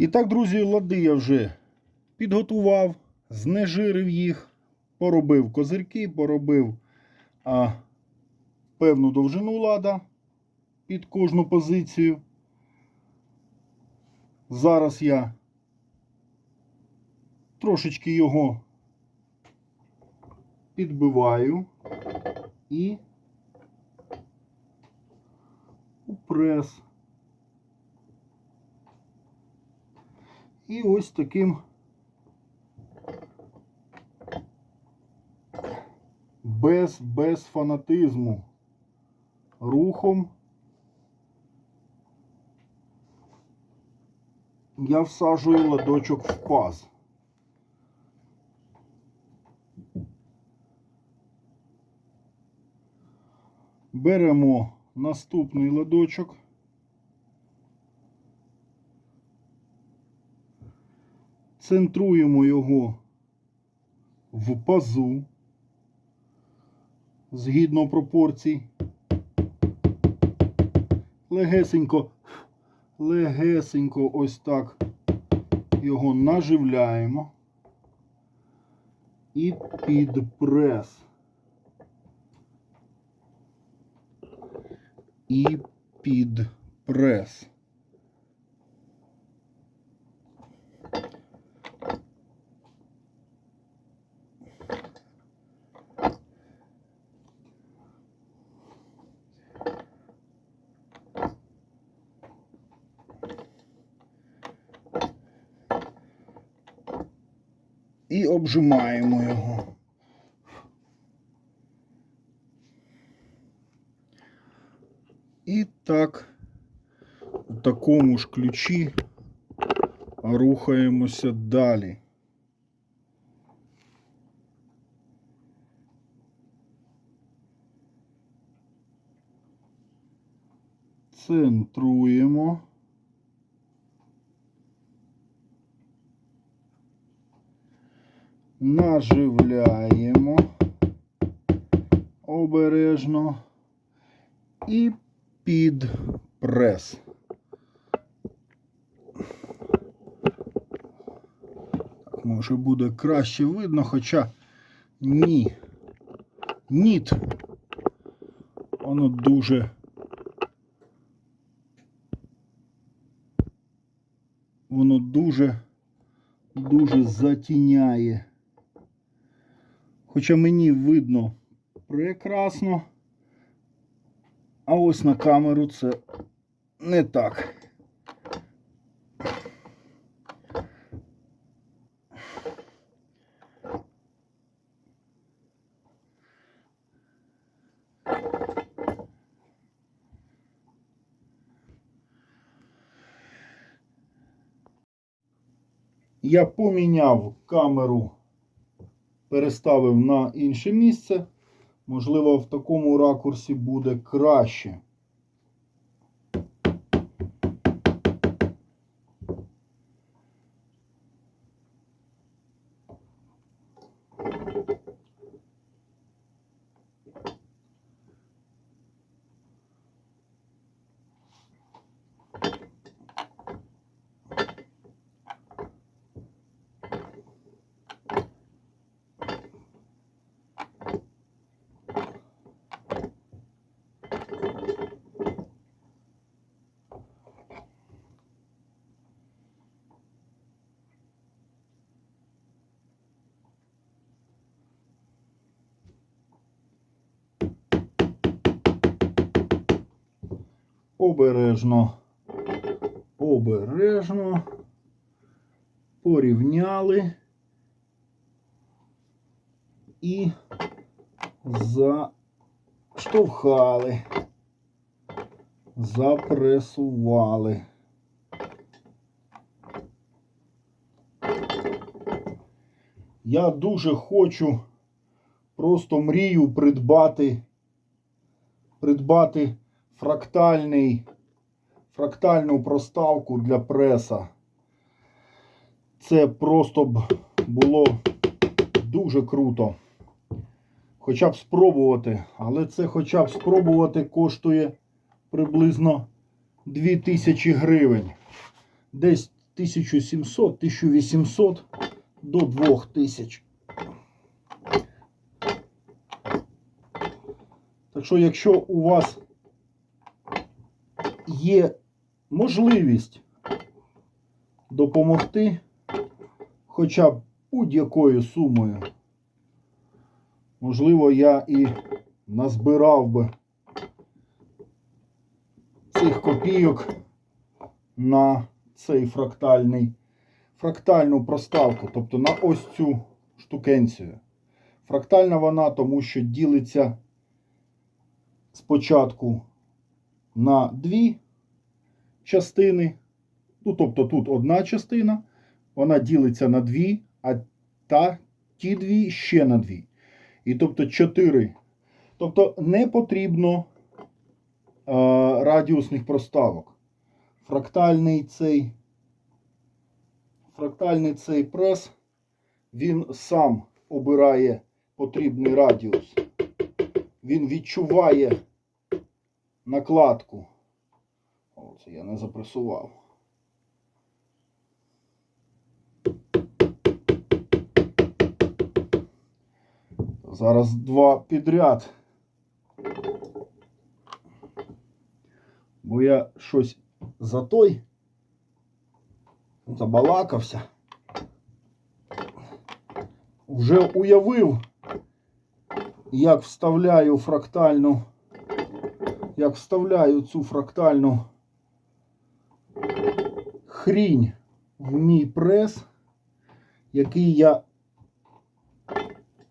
І так, друзі, лади я вже підготував, знежирив їх, поробив козирки, поробив а, певну довжину лада під кожну позицію. Зараз я трошечки його підбиваю і у прес. І ось таким без, без фанатизму рухом я всаджую ладочок в паз. Беремо наступний ладочок. Центруємо його в пазу згідно пропорцій. Легесенько, легесенько ось так його наживляємо і під прес. І під прес. І обжимаємо його. І так, у такому ж ключі рухаємося далі. Центруємо. Наживляємо обережно і під прес. Так, може буде краще видно, хоча ні. Ніт. Воно дуже. Воно дуже, дуже затіняє. Хоча мені видно прекрасно. А ось на камеру це не так. Я поміняв камеру, переставив на інше місце. Можливо, в такому ракурсі буде краще. Обережно, обережно. Порівняли. І заштовхали, запресували. Я дуже хочу, просто мрію придбати, придбати фрактальний, фрактальну проставку для преса. Це просто б було дуже круто. Хоча б спробувати. Але це хоча б спробувати коштує приблизно 2000 гривень. Десь 1700-1800 до 2000. Так що, якщо у вас є можливість допомогти хоча б будь-якою сумою, можливо, я і назбирав би цих копійок на цей фрактальний, фрактальну проставку, тобто на ось цю штукенцію. Фрактальна вона, тому що ділиться спочатку на дві частини. Ну, тобто тут одна частина, вона ділиться на дві, а та ті дві ще на дві. І тобто чотири. Тобто не потрібно е, радіусних проставок. Фрактальний цей, фрактальний цей прес, він сам обирає потрібний радіус. Він відчуває накладку. О, це я не запресував. Зараз два підряд. Бо я щось за той забалакався. Вже уявив, як вставляю фрактальну, як вставляю цю фрактальну хрінь в мій прес, який я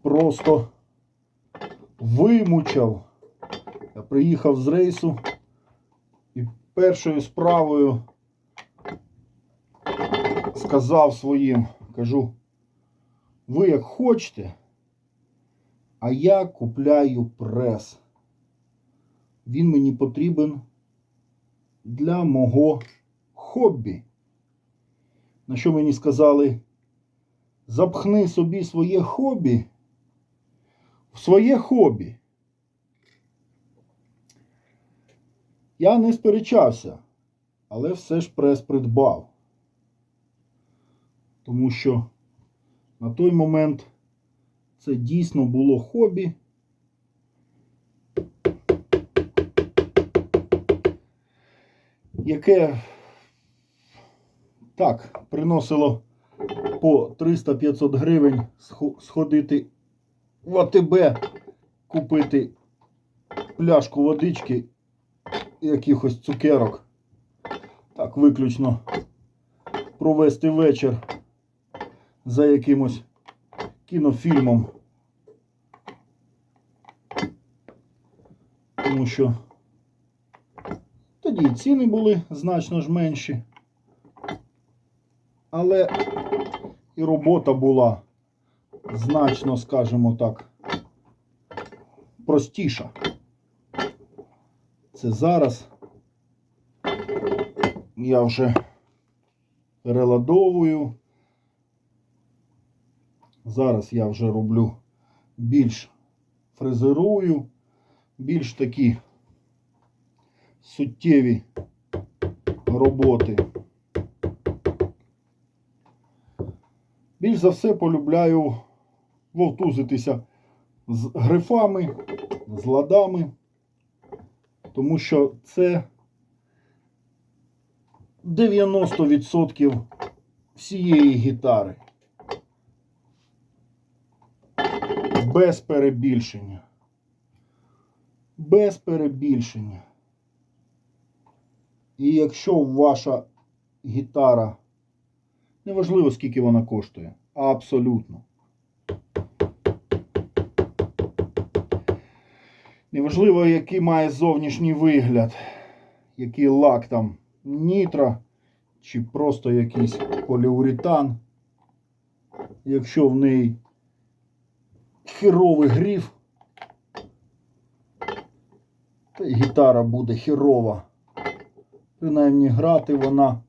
просто вимучав. Я приїхав з рейсу і першою справою сказав своїм, кажу, ви як хочете, а я купляю прес. Він мені потрібен для мого хобі. На що мені сказали, запхни собі своє хобі в своє хобі. Я не сперечався, але все ж прес придбав. Тому що на той момент це дійсно було хобі. Яке так приносило по 300-500 гривень сходити в АТБ, купити пляшку водички якихось цукерок. Так, виключно провести вечір за якимось кінофільмом. Тому що тоді ціни були значно ж менші. Але і робота була значно, скажімо так, простіша. Це зараз я вже переладовую. Зараз я вже роблю більш фрезерую, більш такі суттєві роботи. Більш за все полюбляю вовтузитися з грифами, з ладами, тому що це 90% всієї гітари. Без перебільшення. Без перебільшення. І якщо ваша гітара, неважливо скільки вона коштує, абсолютно. Неважливо, який має зовнішній вигляд, який лак там, нітро чи просто якийсь поліуретан. Якщо в неї херовий гриф, то і гітара буде херова. Принаймні грати вона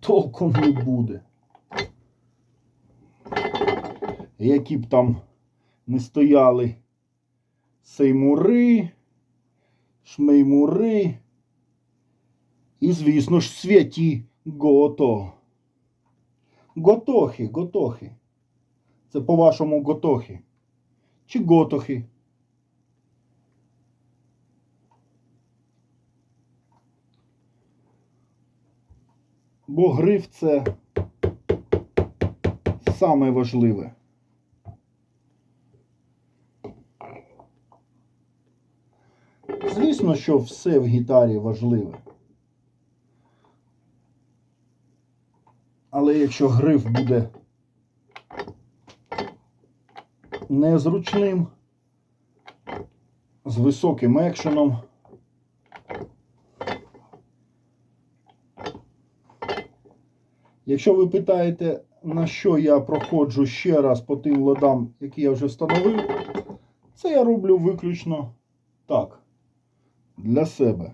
толком не буде. Які б там не стояли сеймури, шмеймури і, звісно ж, святі Гото. Готохи, готохи. Це по-вашому готохи. Чи готохи? Бо гриф це саме важливе. Звісно, що все в гітарі важливе. Але якщо гриф буде незручним, з високим екшеном, Якщо ви питаєте, на що я проходжу ще раз по тим ладам, які я вже встановив, це я роблю виключно так, для себе.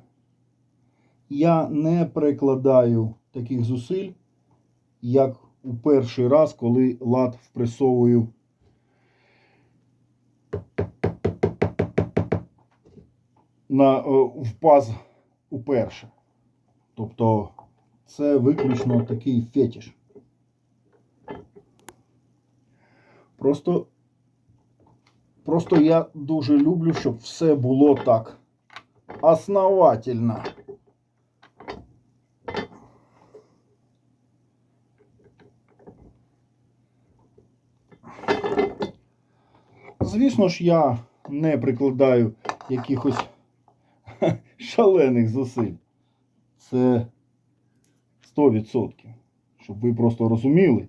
Я не прикладаю таких зусиль, як у перший раз, коли лад впресовую на, е, в паз уперше. Тобто це виключно такий фетиш. Просто, просто я дуже люблю, щоб все було так основательно. Звісно ж, я не прикладаю якихось шалених зусиль. Це 100%. Щоб ви просто розуміли.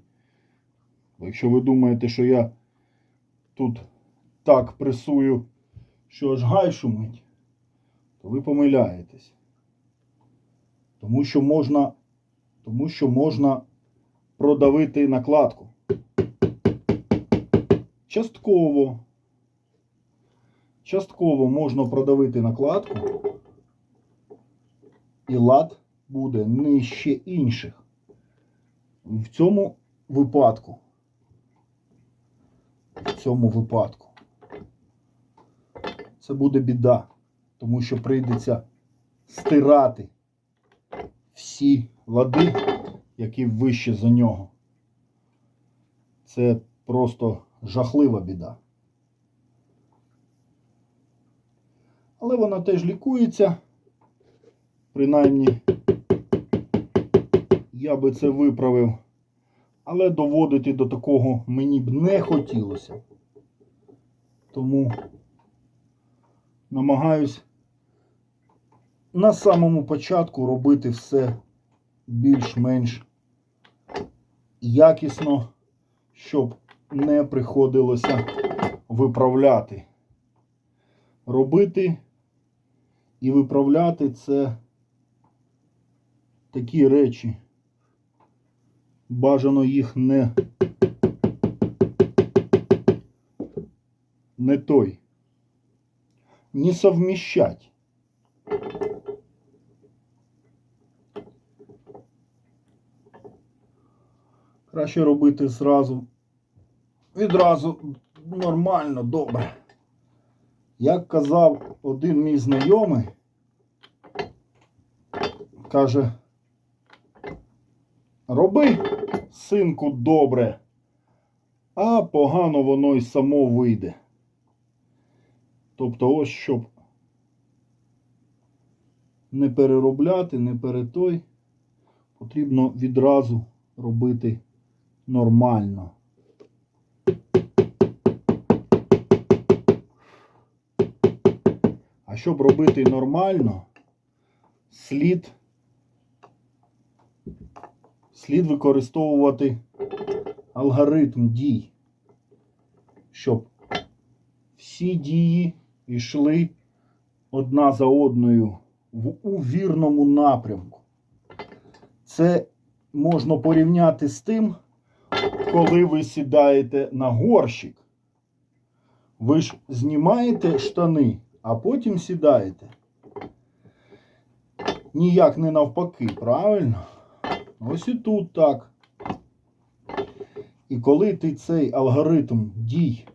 Бо якщо ви думаєте, що я тут так пресую, що аж гай шумить, то ви помиляєтесь. Тому що можна, тому що можна продавити накладку. Частково. Частково можна продавити накладку, і лад буде нижче інших. В цьому випадку. В цьому випадку. Це буде біда, тому що прийдеться стирати всі лади, які вище за нього. Це просто жахлива біда. Але вона теж лікується. Принаймні, я би це виправив. Але доводити до такого мені б не хотілося. Тому намагаюсь на самому початку робити все більш-менш якісно, щоб не приходилося виправляти. Робити і виправляти це такі речі. Бажано їх не не той. Не совміщать. Краще робити зразу. Відразу нормально, добре. Як казав один мій знайомий, каже, роби, синку, добре, а погано воно й само вийде. Тобто ось щоб не переробляти, не перетой, потрібно відразу робити нормально. А щоб робити нормально, слід, слід використовувати алгоритм дій, щоб всі дії йшли одна за одною в, у вірному напрямку. Це можна порівняти з тим, коли ви сідаєте на горщик. Ви ж знімаєте штани, а потім сідаєте. Ніяк не навпаки, правильно? Ось і тут так. І коли ти цей алгоритм дій,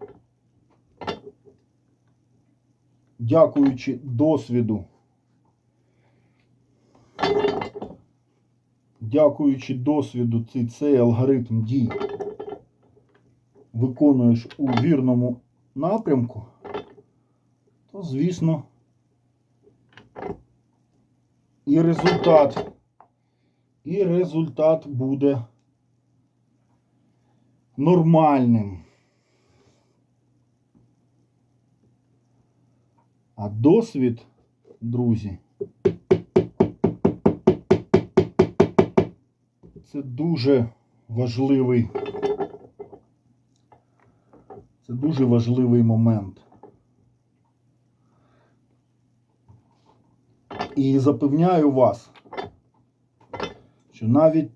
дякуючи досвіду, дякуючи досвіду, ти цей алгоритм дій виконуєш у вірному напрямку, то, звісно, і результат, і результат буде нормальним. А досвід, друзі, це дуже важливий. Це дуже важливий момент. І запевняю вас, що навіть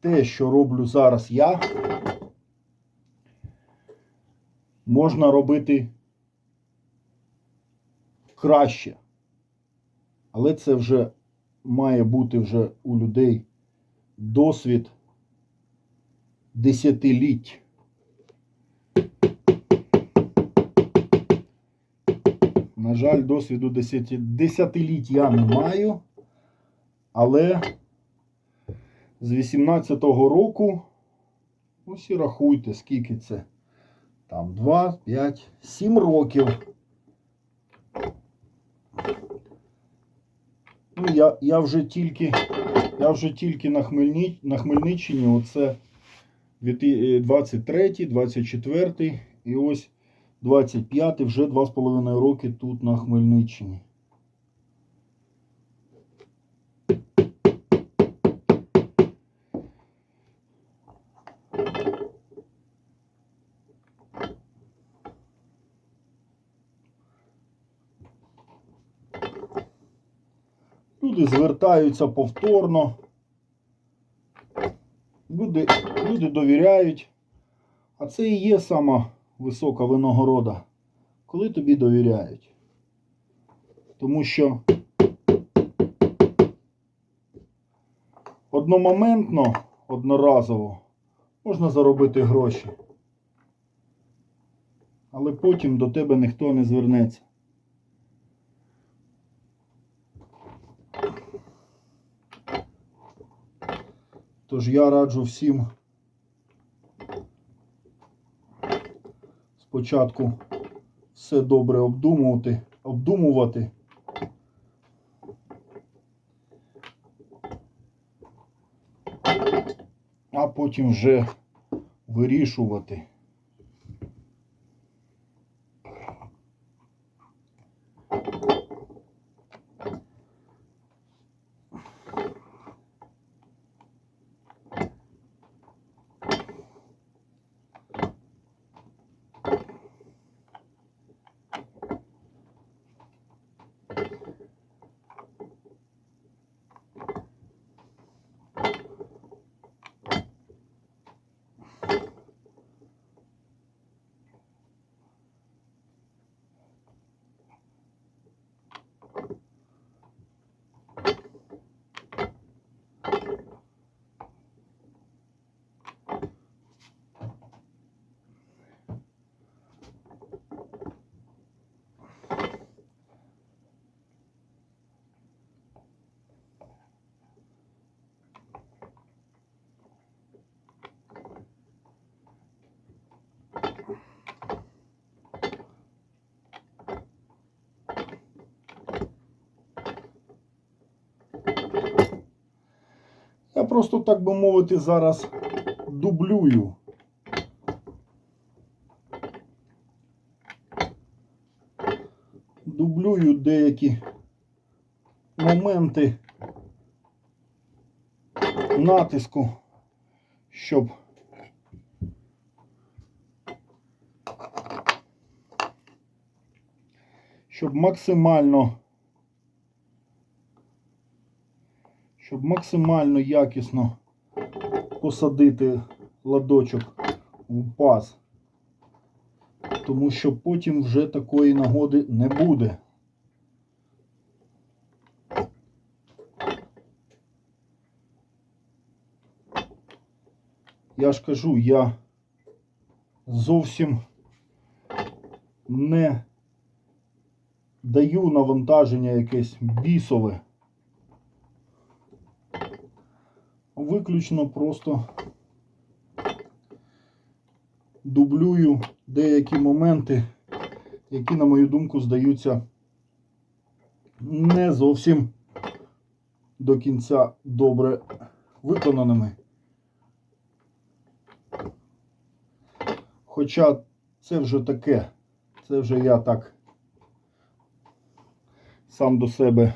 те, що роблю зараз я, можна робити краще. Але це вже має бути вже у людей досвід десятиліть. На жаль, досвіду десяти, десятиліть я не маю, але з 18-го року, ось і рахуйте, скільки це. Там 2, 5, 7 років. Ну, я, я вже тільки, я вже тільки на, Хмельні, на Хмельниччині, оце 23, 24 і ось 25 вже 2,5 роки тут на Хмельниччині. Люди звертаються повторно. Люди, люди довіряють. А це і є сама висока винагорода, коли тобі довіряють. Тому що одномоментно, одноразово можна заробити гроші. Але потім до тебе ніхто не звернеться. Тож я раджу всім спочатку все добре обдумувати, обдумувати. А потім вже вирішувати. Я просто, так би мовити, зараз дублюю. Дублюю деякі моменти натиску, щоб щоб максимально щоб максимально якісно посадити ладочок в паз. Тому що потім вже такої нагоди не буде. Я ж кажу, я зовсім не даю навантаження якесь бісове. Виключно просто дублюю деякі моменти, які, на мою думку, здаються не зовсім до кінця добре виконаними. Хоча це вже таке, це вже я так сам до себе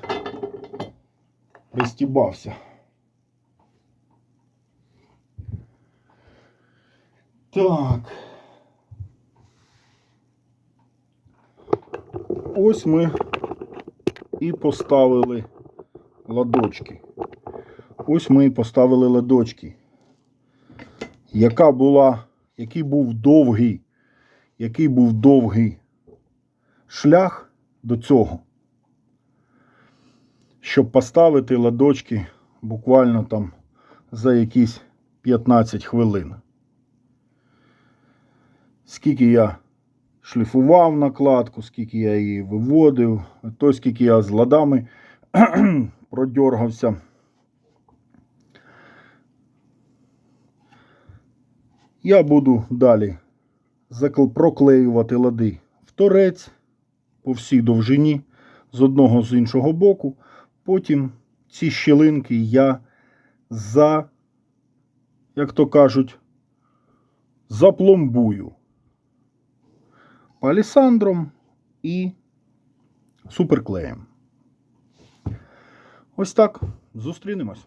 пристібався. Так. Ось ми і поставили ладочки. Ось ми і поставили ладочки. Яка була, який був довгий, який був довгий шлях до цього, щоб поставити ладочки буквально там за якісь 15 хвилин. Скільки я шліфував накладку, скільки я її виводив, то скільки я з ладами продьоргався. Я буду далі проклеювати лади в торець по всій довжині з одного з іншого боку. Потім ці щілинки я за, як то кажуть, запломбую палісандром і суперклеєм. Ось так. Зустрінемось.